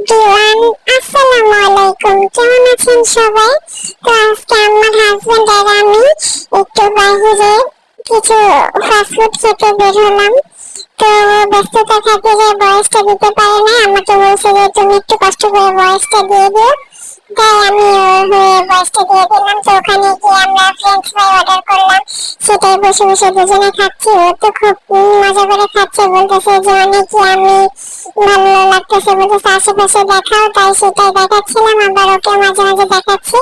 Everyone আসসালামু আলাইকুম। কেমন আছেন সবাই? তো আজকে কিছু ফাস্টফুড খেতে বের হলাম। তো ব্যস্ততা থাকে যে বয়সটা দিতে পারে না, আমাকে বলছে যে তুমি একটু কষ্ট করে দিয়ে দিও। তাই আমি হয়ে বয়সটা দিয়ে দিলাম। তো ওখানে গিয়ে অর্ডার করলাম। সেটাই বসে বসে দুজনে খাচ্ছি। ও তো খুব মজা করে খাচ্ছে। বলতেছে যে অনেকই আমি বলতেছে আশেপাশে দেখাও, তাই সেটাই দেখাচ্ছিলাম। আবার ওকে মাঝে মাঝে দেখাচ্ছি।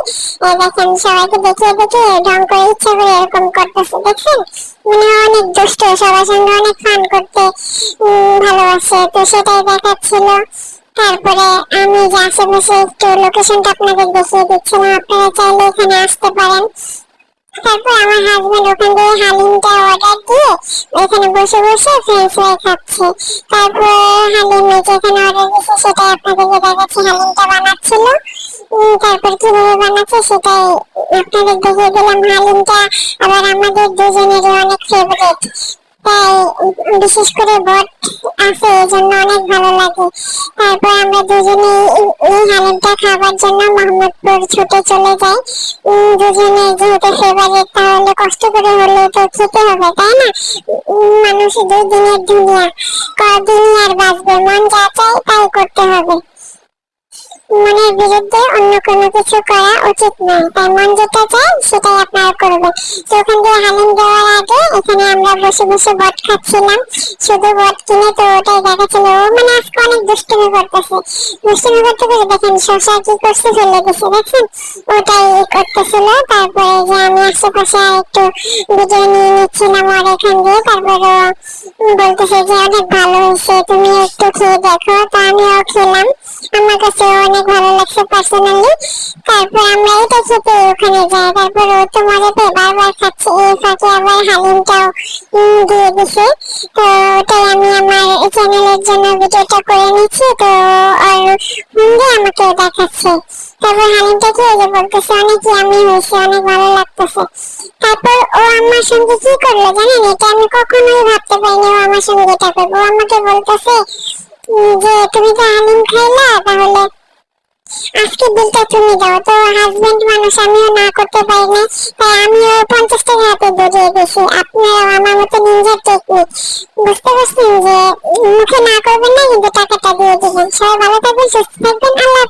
এই দেখেন, সবাইকে দেখিয়ে দেখিয়ে ঢং করে ইচ্ছা করে এরকম করতেছে। দেখছেন? মানে অনেক দুষ্ট, সবার সঙ্গে অনেক ফান করতে ভালোবাসে। তো সেটাই দেখাচ্ছিল। তারপরে আমি যে আশেপাশে একটু লোকেশনটা আপনাদের দেখিয়ে দিচ্ছিলাম। আপনারা চাইলে এখানে আসতে পারেন। তারপর আমার হাজবেন্ড ওখান থেকে হালিমটা অর্ডার দিয়ে এখানে বসে বসে ফ্রেঞ্চ ফ্রাই খাচ্ছে। তারপর হালিম যেখানে অর্ডার দিয়েছে সেটাই আপনাদেরকে দেখাচ্ছি। হালিমটা বানাচ্ছিল। তারপর কীভাবে বানাচ্ছে সেটাই আপনাদের দেখিয়ে দিলাম। হালিমটা আবার আমাদের দুজনেরই অনেক ফেভারিট তাই বিশেষ করে বট আছে, এই জন্য অনেক ভালো লাগে। তারপর আমরা দুজনে এই- হালিমটা খাবার জন্য মোহাম্মদপুর ছুটে চলে যাই। দুজনে যেহেতু ফেভারিট তাহলে কষ্ট করে হলেও তো খেতে হবে, তাই না? মানুষ দুই দিনের দুনিয়া আর বাঁচবে? মন যা চায় তাই করতে হবে। মনের বিরুদ্ধে অন্য কোনো কিছু করা উচিত নয়। তাই মন যেটা চায়, সেটাই আপনারা করবেন। তো ওখান দিয়ে হালিম দেওয়ার আগে এখানে আমরা বসে বসে বট খাচ্ছিলাম। শুধু বট কিনে তো ওটাই দেখাচ্ছিল। ও মানে আজকে অনেক দুষ্টুমি করতেছে। দুষ্টুমি করতে করতে দেখেন শশা কি করছে ফেলে গেছে, দেখছেন? ওটাই করতেছিল। তারপরে যে আমি আশেপাশে একটু ভিডিও নিয়ে নিচ্ছিলাম আর এখান দিয়ে। তারপরে বলতেছে যে, অনেক ভালো হয়েছে, তুমি একটু খেয়ে দেখো। তো আমিও খেলাম। আমার কাছে অনেক ভালো লাগছে পার্সোনালি তারপর আমরা এটা খেতে ওখানে যাই। তারপর ও তো মজা পেয়ে বারবার খাচ্ছে। এই ফাঁকে আবার হালিমটাও দিয়ে দিছে তো ওটাই আমি আমার চ্যানেলের জন্য ভিডিওটা করে নিচ্ছি। তো আর দিয়ে আমাকে দেখাচ্ছে। তারপর হালিমটা খেয়ে যে বলতেছে, অনেক আমি হয়েছে, অনেক ভালো লাগতেছে। তারপর ও আমার সঙ্গে কি করল জানেন? এটা আমি কখনোই ভাবতে পারিনি ও আমার সঙ্গে এটা করব। আমাকে বলতেছে যে তুমি যে হালিম খাইলা তাহলে আজকে বিলটা তুমি দাও। তো হাজবেন্ড মানুষ, আমিও না করতে পারি না। তাই আমিও পঞ্চাশ টাকা হাতে ধরিয়ে গেছি আপনারাও আমার মতো নিজের টেকনিক বুঝতে পারছেন যে মুখে না করবেন না, কিন্তু টাকাটা দিয়ে দিবেন। সবাই ভালো থাকবেন, সুস্থ থাকবেন। আল্লাহ